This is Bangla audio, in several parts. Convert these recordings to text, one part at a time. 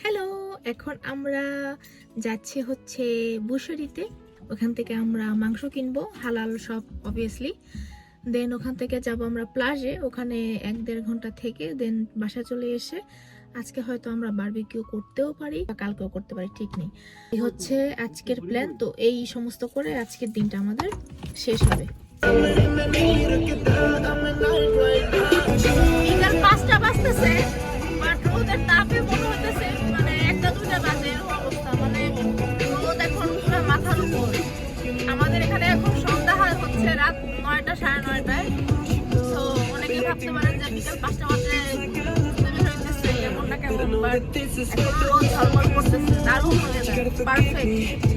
হ্যালো এখন আমরা যাচ্ছি হচ্ছে বুসরিতে ওখান থেকে আমরা মাংস কিনবো, হালাল সব অবভিয়াসলি দেন ওখান থেকে যাব আমরা প্লাজে ওখানে এক দেড় ঘণ্টা থেকে দেন বাসা চলে এসে আজকে হয়তো আমরা বারবিকিউ করতেও পারি বা কালকেও করতে পারি, ঠিক নেই। এই হচ্ছে আজকের প্ল্যান তো এই সমস্ত করে আজকের দিনটা আমাদের শেষ হবে। পাঁচটা বাজতেছে রোদের তাপে মনে একটা দুটা বাজে অবস্থা মানে রোদ এখন পুরো মাথার উপর। আমাদের এখানে এখন সন্ধ্যা হচ্ছে রাত নয়টা সাড়ে নয়টায়। তো অনেকে ভাবতে পারেন যে বিকাল পাঁচটা বাজে রোদ ঝলমল পারফেক্ট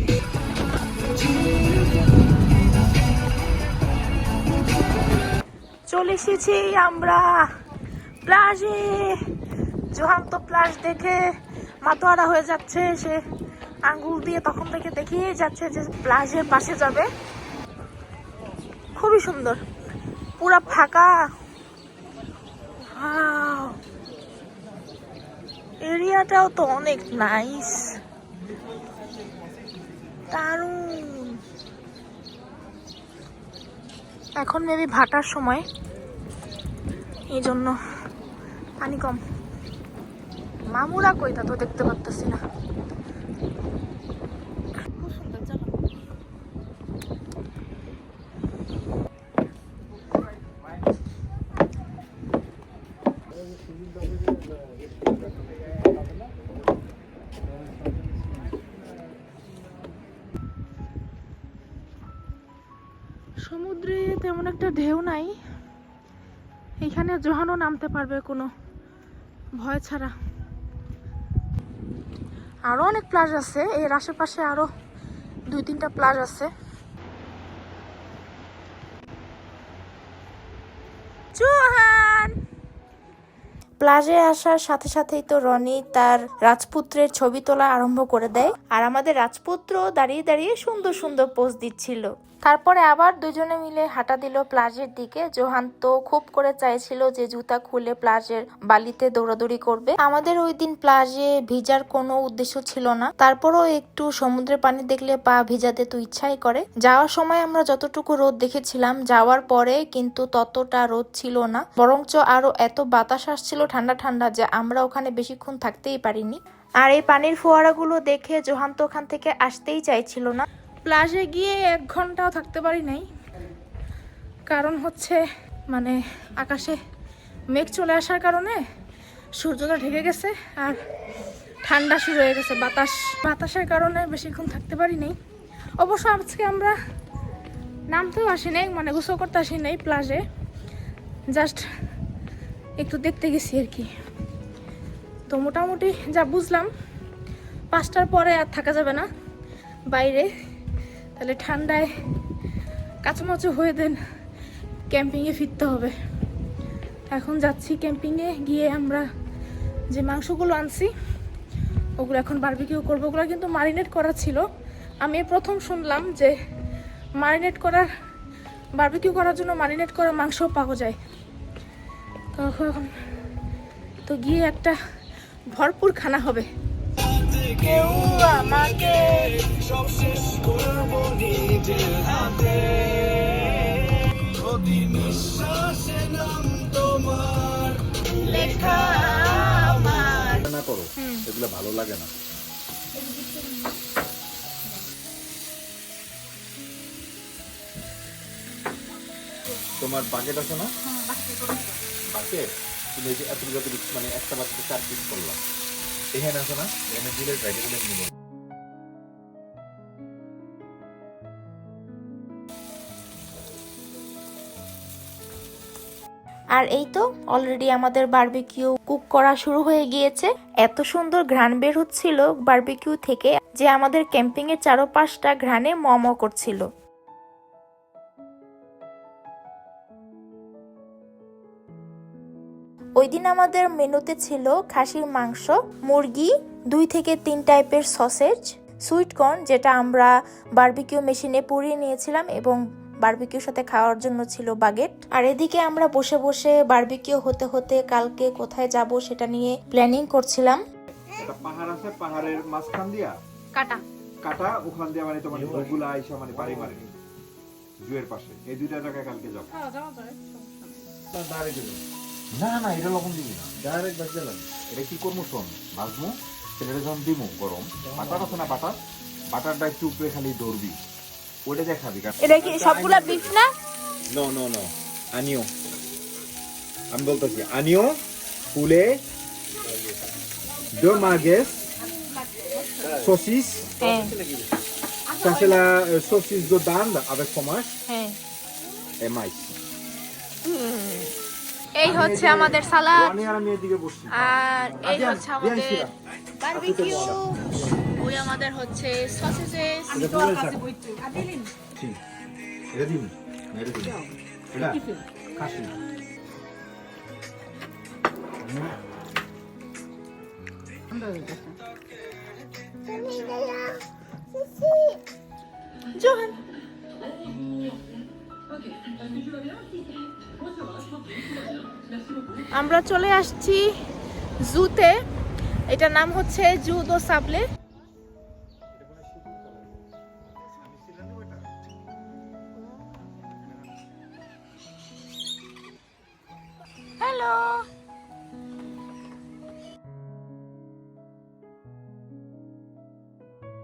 চলে এসেছি আমরা প্লাজে জোহান তো প্লাজ দেখে মাতোয়ারা হয়ে যাচ্ছে। সে আঙ্গুল দিয়ে তখন থেকে দেখিয়ে যাচ্ছে যে প্লাজের পাশে যাবে। খুবই সুন্দর। পুরা ফাঁকা! এরিয়াটাও তো অনেক নাইস দারুণ। এখন মেবি ভাটার সময়। এই জন্য পানি কম। মামুরা কইতা তো দেখতে পারতেছি না। সমুদ্রে তেমন একটা ঢেউ নাই। এখানে জোহানও নামতে পারবে কোনো ভয় ছাড়া। আরও অনেক প্লাজ আছে, এর আশেপাশে আরও দুই তিনটা প্লাজ আছে। প্লাজে আসার সাথে সাথেই তো রনি তার রাজপুত্রের ছবি তোলা আরম্ভ করে দেয়। আর আমাদের রাজপুত্র দাঁড়িয়ে দাঁড়িয়ে সুন্দর সুন্দর পোজ দিচ্ছিল। তারপরে আবার দুজনে মিলে হাঁটা দিল প্লাজের দিকে। জোহান তো খুব করে চাইছিল যে জুতা খুলে প্লাজের বালিতে দৌড়াদৌড়ি করবে। আমাদের ওই দিন প্লাজে ভিজার কোনো উদ্দেশ্য ছিল না। তারপরও একটু সমুদ্রের পানি দেখলে পা ভিজাতে তো ইচ্ছাই করে। যাওয়ার সময় আমরা যতটুকু রোদ দেখেছিলাম, যাওয়ার পরে কিন্তু ততটা রোদ ছিল না। বরঞ্চ আরও এত বাতাস আসছিল ঠান্ডা ঠান্ডা যে আমরা ওখানে বেশিক্ষণ থাকতেই পারিনি। আর এই পানির ফোয়ারাগুলো দেখে জোহান তো ওখান থেকে আসতেই চাইছিল না। প্লাজে গিয়ে এক ঘন্টাও থাকতে পারি নাই। কারণ হচ্ছে মানে আকাশে মেঘ চলে আসার কারণে সূর্যটা ঢেকে গেছে আর ঠান্ডা শুরু হয়ে গেছে। বাতাস, বাতাসের কারণে বেশিক্ষণ থাকতে পারি নাই। অবশ্য আজকে আমরা নামতেও আসি নাই মানে গোসল করতে আসি নাই প্লাজে। জাস্ট একটু দেখতে গেছি আর কি। তো মোটামুটি যা বুঝলাম, পাঁচটার পরে আর থাকা যাবে না। বাইরে তাহলে ঠান্ডায় কাঁচামাচু হয়ে দেন ক্যাম্পিংয়ে ফিরতে হবে। এখন যাচ্ছি ক্যাম্পিংয়ে গিয়ে আমরা যে মাংসগুলো আনছি, ওগুলো এখন বারবিকিউ করব। ওগুলো কিন্তু মারিনেট করা ছিল। আমি প্রথম শুনলাম যে মারিনেট করার বারবিকিউ করার জন্য মারিনেট করা মাংসও পাওয়া যায়। তো এখন তো গিয়ে একটা ভরপুর খানা হবে। কেউ আমাকে লেখা আমার। না করো। এগুলো ভালো লাগে না। তোমার বাকেট আছে না? বাকেট। তুমি এই যে এতটুকু মানে একটা বাকেটে চার পিস করলাম এখানে আছে না, এখানে দিলে আর এই তো অলরেডি আমাদের বারবিকিউ কুক করা শুরু হয়ে গিয়েছে। এত সুন্দর ঘ্রাণ বের হচ্ছিল বারবিকিউ থেকে যে আমাদের ক্যাম্পিং এর চারপাশটা ঘ্রাণে মম করছিল। ওই দিন আমাদের মেনুতে ছিল খাসির মাংস মুরগি দুই থেকে তিন টাইপের সসেজ সুইট কর্ন যেটা আমরা বারবিকিউ মেশিনে পুড়িয়ে নিয়েছিলাম এবং বারবিকিউর সাথে খাওয়ার জন্য ছিল বাগেট। আর এদিকে আমরা বসে বসে বারবিকিউ হতে হতে কালকে কোথায় যাব সেটা নিয়ে প্ল্যানিং করছিলাম। একটা পাহাড় আছে পাহাড়ের মাঝখান দিয়া? কাটা। কাটা ওখান দিয়ে মানে তোমার ওগুলা আইসা মানে বাড়ি মারে জুয়ের পাশে। এই দুইটা জায়গায় কালকে যাব। না না এটা লবণ দিবি না। ডাইরেক্ট ভাজতে লাগবে। এটা কি করব শোন ভাজবো সেটা যখন দিবো গরম। বাটার আছে না বাটার বাটারটা একটু উপরে খালি ধরবি। ওটা দিয়ে খাবি এটা কি সবগুলা বিফ না? নো নো নো আনিও। আমি বলতেছি আনিও ফুলে margues, saucisses, হ্যাঁ। ça c'est la euh, saucisse de dinde avec fromage এই হচ্ছে আমাদের সালাদ। আর এই হচ্ছে আমাদের বারবিকিউ ওই আমাদের হচ্ছে সসেজেস এটা খাসি। জোহান। আমরা চলে আসছি জুতে। এটার নাম হচ্ছে জু দো সাবলে। হ্যালো।